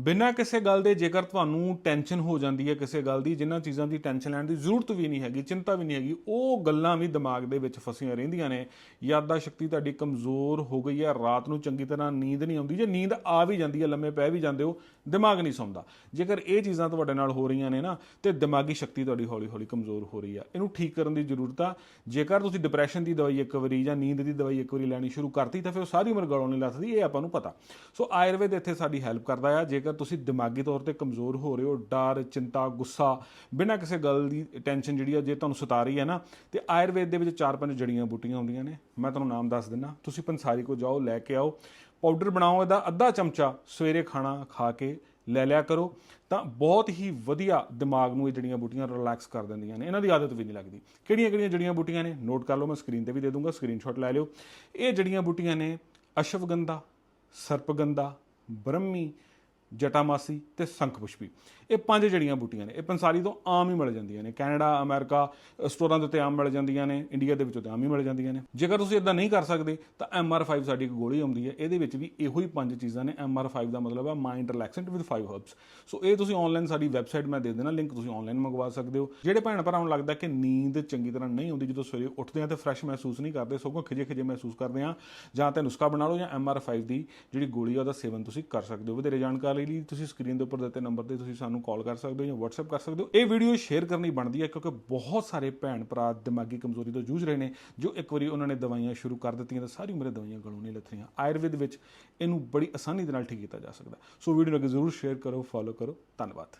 ਬਿਨਾਂ ਕਿਸੇ ਗੱਲ ਦੇ ਜੇਕਰ ਤੁਹਾਨੂੰ ਟੈਨਸ਼ਨ ਹੋ ਜਾਂਦੀ ਹੈ ਕਿਸੇ ਗੱਲ ਦੀ, ਜਿਨ੍ਹਾਂ ਚੀਜ਼ਾਂ ਦੀ ਟੈਨਸ਼ਨ ਲੈਣ ਦੀ ਜ਼ਰੂਰਤ ਵੀ ਨਹੀਂ ਹੈਗੀ, ਚਿੰਤਾ ਵੀ ਨਹੀਂ ਹੈਗੀ, ਉਹ ਗੱਲਾਂ ਵੀ ਦਿਮਾਗ ਦੇ ਵਿੱਚ ਫਸੀਆਂ ਰਹਿੰਦੀਆਂ ਨੇ। ਯਾਦਾਂ ਸ਼ਕਤੀ ਤੁਹਾਡੀ ਕਮਜ਼ੋਰ ਹੋ ਗਈ ਹੈ, ਰਾਤ ਨੂੰ ਚੰਗੀ ਤਰ੍ਹਾਂ ਨੀਂਦ ਨਹੀਂ ਆਉਂਦੀ, ਜੇ ਨੀਂਦ ਆ ਵੀ ਜਾਂਦੀ ਹੈ, ਲੰਮੇ ਪੈ ਵੀ ਜਾਂਦੇ ਹੋ, ਦਿਮਾਗ ਨਹੀਂ ਸੌਂਦਾ। ਜੇਕਰ ਇਹ ਚੀਜ਼ਾਂ ਤੁਹਾਡੇ ਨਾਲ ਹੋ ਰਹੀਆਂ ਨੇ ਨਾ, ਤੇ ਦਿਮਾਗੀ ਸ਼ਕਤੀ ਤੁਹਾਡੀ ਹੌਲੀ-ਹੌਲੀ ਕਮਜ਼ੋਰ ਹੋ ਰਹੀ ਆ ਇਹਨੂੰ ਠੀਕ ਕਰਨ ਦੀ ਜ਼ਰੂਰਤ ਆ। ਜੇਕਰ ਤੁਸੀਂ ਡਿਪਰੈਸ਼ਨ ਦੀ ਦਵਾਈ ਇੱਕ ਵਾਰੀ ਜਾਂ ਨੀਂਦ ਦੀ ਦਵਾਈ ਇੱਕ ਵਾਰੀ ਲੈਣੀ ਸ਼ੁਰੂ ਕਰਤੀ, ਤਾਂ ਫਿਰ ਉਹ ਸਾਰੀ ਉਮਰ ਗਲੋਂ ਨਹੀਂ ਲੱਥਦੀ, ਇਹ ਆਪਾਂ ਨੂੰ ਪਤਾ। ਸੋ ਆਯੁਰਵੇਦ ਇੱਥੇ ਸਾਡੀ ਹੈਲਪ ਕਰਦਾ ਆ। ਜੇਕਰ ਤੁਸੀਂ ਦਿਮਾਗੀ ਤੌਰ ਤੇ ਕਮਜ਼ੋਰ ਹੋ ਰਹੇ ਹੋ, ਡਰ, ਚਿੰਤਾ, ਗੁੱਸਾ, ਬਿਨਾਂ ਕਿਸੇ ਗੱਲ ਦੀ ਟੈਨਸ਼ਨ ਜਿਹੜੀ ਆ, ਜੇ ਤੁਹਾਨੂੰ ਸਤਾ ਰਹੀ ਹੈ ਨਾ, ਤੇ ਆਯੁਰਵੇਦ ਦੇ ਵਿੱਚ ਚਾਰ ਪੰਜ ਜੜੀਆਂ ਬੂਟੀਆਂ ਹੁੰਦੀਆਂ ਨੇ, ਮੈਂ ਤੁਹਾਨੂੰ ਨਾਮ ਦੱਸ ਦਿੰਦਾ। ਤੁਸੀਂ ਪੰਸਾਰੀ ਕੋ ਜਾਓ, ਲੈ ਕੇ ਆਓ। ਪਾਊਡਰ ਬਣਾਓ, ਇਹਦਾ ਅੱਧਾ ਚਮਚਾ ਸਵੇਰੇ ਖਾਣਾ ਖਾ ਕੇ ਲੈ ਲਿਆ ਕਰੋ। ਤਾਂ ਬਹੁਤ ਹੀ ਵਧੀਆ ਦਿਮਾਗ ਨੂੰ ਇਹ ਜੜੀਆਂ ਬੂਟੀਆਂ ਰਿਲੈਕਸ ਕਰ ਦਿੰਦੀਆਂ ਨੇ। ਇਹਨਾਂ ਦੀ ਆਦਤ ਵੀ ਨਹੀਂ ਲੱਗਦੀ। ਕਿਹੜੀਆਂ ਕਿਹੜੀਆਂ ਜੜੀਆਂ ਬੂਟੀਆਂ ਨੇ? ਨੋਟ ਕਰ ਲਓ, ਮੈਂ ਸਕਰੀਨ ਤੇ ਵੀ ਦੇ ਦੂੰਗਾ ਸਕਰੀਨਸ਼ਾਟ ਲੈ ਲਿਓ। ਇਹ ਜੜੀਆਂ ਬੂਟੀਆਂ ਨੇ ਅਸ਼ਵਗੰਧਾ, ਸਰਪਗੰਧਾ, ਬ੍ਰਹਮੀ ਜਟਾਮਾਸੀ ਤੇ ਸੰਖਪੁਸ਼ਪੀ। ਇਹ ਪੰਜ ਜੜੀਆਂ ਬੂਟੀਆਂ ਨੇ। ਇਹ ਪੰਸਾਰੀ ਤੋਂ ਆਮ ਹੀ ਮਿਲ ਜਾਂਦੀਆਂ ਨੇ। ਕੈਨੇਡਾ, ਅਮਰੀਕਾ ਸਟੋਰਾਂ ਦੇ ਉੱਤੇ ਆਮ ਮਿਲ ਜਾਂਦੀਆਂ ਨੇ। ਇੰਡੀਆ ਦੇ ਵਿੱਚੋਂ ਤੇ ਆਮ ਹੀ ਮਿਲ ਜਾਂਦੀਆਂ ਨੇ। ਜੇਕਰ ਤੁਸੀਂ ਇਦਾਂ ਨਹੀਂ ਕਰ ਸਕਦੇ, ਤਾਂ MR5 ਸਾਡੀ ਇੱਕ ਗੋਲੀ ਆਉਂਦੀ ਹੈ। ਇਹਦੇ ਵਿੱਚ ਵੀ ਇਹੋ ਹੀ ਪੰਜ ਚੀਜ਼ਾਂ ਨੇ। MR5 ਦਾ ਮਤਲਬ ਹੈ mind relaxant with 5 herbs. So ਇਹ ਤੁਸੀਂ ਆਨਲਾਈਨ ਸਾਡੀ ਵੈਬਸਾਈਟ ਮੈਂ ਦੇ ਦੇਣਾ ਲਿੰਕ ਤੁਸੀਂ ਆਨਲਾਈਨ ਮੰਗਵਾ ਸਕਦੇ ਹੋ। ਜਿਹੜੇ ਭੈਣ ਭਰਾਵਾਂ ਨੂੰ ਲੱਗਦਾ ਕਿ ਨੀਂਦ ਚੰਗੀ ਤਰ੍ਹਾਂ ਨਹੀਂ ਆਉਂਦੀ, ਜਦੋਂ ਸਵੇਰੇ ਉੱਠਦੇ ਆ ਤੇ ਫਰੈਸ਼ ਮਹਿਸੂਸ ਨਹੀਂ ਕਰਦੇ, ਸਗੋਂ ਖਿਜੇ ਖਿਜੇ ਮਹਿਸੂਸ ਕਰਦੇ ਆ, ਜਾਂ ਤਾਂ ਨੁਸਖਾ ਬਣਾ ਲਓ ਜਾਂ MR5 ਦੀ ਜਿਹੜੀ ਗੋਲੀ ਆ, ਉਹਦਾ ਸੇਵਨ ਤੁਸੀਂ ਕਰ ਸਕਦੇ ਹੋ। ਵਧੇਰੇ ਜਾਣਕਾਰੀ ਲਈ ਤੁਸੀਂ ਸਕਰੀਨ ਦੇ ਉੱਪਰ ਦਿੱਤੇ ਨੰਬਰ ਤੇ ਤੁਸੀਂ ਸਾਨੂੰ ਕਾਲ ਕਰ ਸਕਦੇ ਹੋ ਜਾਂ WhatsApp ਕਰ ਸਕਦੇ ਹੋ। ਇਹ ਵੀਡੀਓ ਸ਼ੇਅਰ ਕਰਨੀ ਬਣਦੀ ਹੈ ਕਿਉਂਕਿ ਬਹੁਤ ਸਾਰੇ ਭੈਣ ਭਰਾ ਦਿਮਾਗੀ ਕਮਜ਼ੋਰੀ ਤੋਂ ਜੂਝ ਰਹੇ ਨੇ, ਜੋ ਇੱਕ ਵਾਰੀ ਉਹਨਾਂ ਨੇ ਦਵਾਈਆਂ ਸ਼ੁਰੂ ਕਰ ਦਿੱਤੀਆਂ ਤਾਂ ਸਾਰੀ ਉਮਰ ਦਵਾਈਆਂ ਗਲੋਂ ਨਹੀਂ ਲੱਥਣੀਆਂ ਆਯੁਰਵੇਦ ਵਿੱਚ ਇਹਨੂੰ ਬੜੀ ਆਸਾਨੀ ਦੇ ਨਾਲ ਠੀਕ ਕੀਤਾ ਜਾ ਸਕਦਾ। ਸੋ ਵੀਡੀਓ ਨੂੰ ਅੱਗੇ ਜ਼ਰੂਰ ਸ਼ੇਅਰ ਕਰੋ ਫੋਲੋ ਕਰੋ। ਧੰਨਵਾਦ।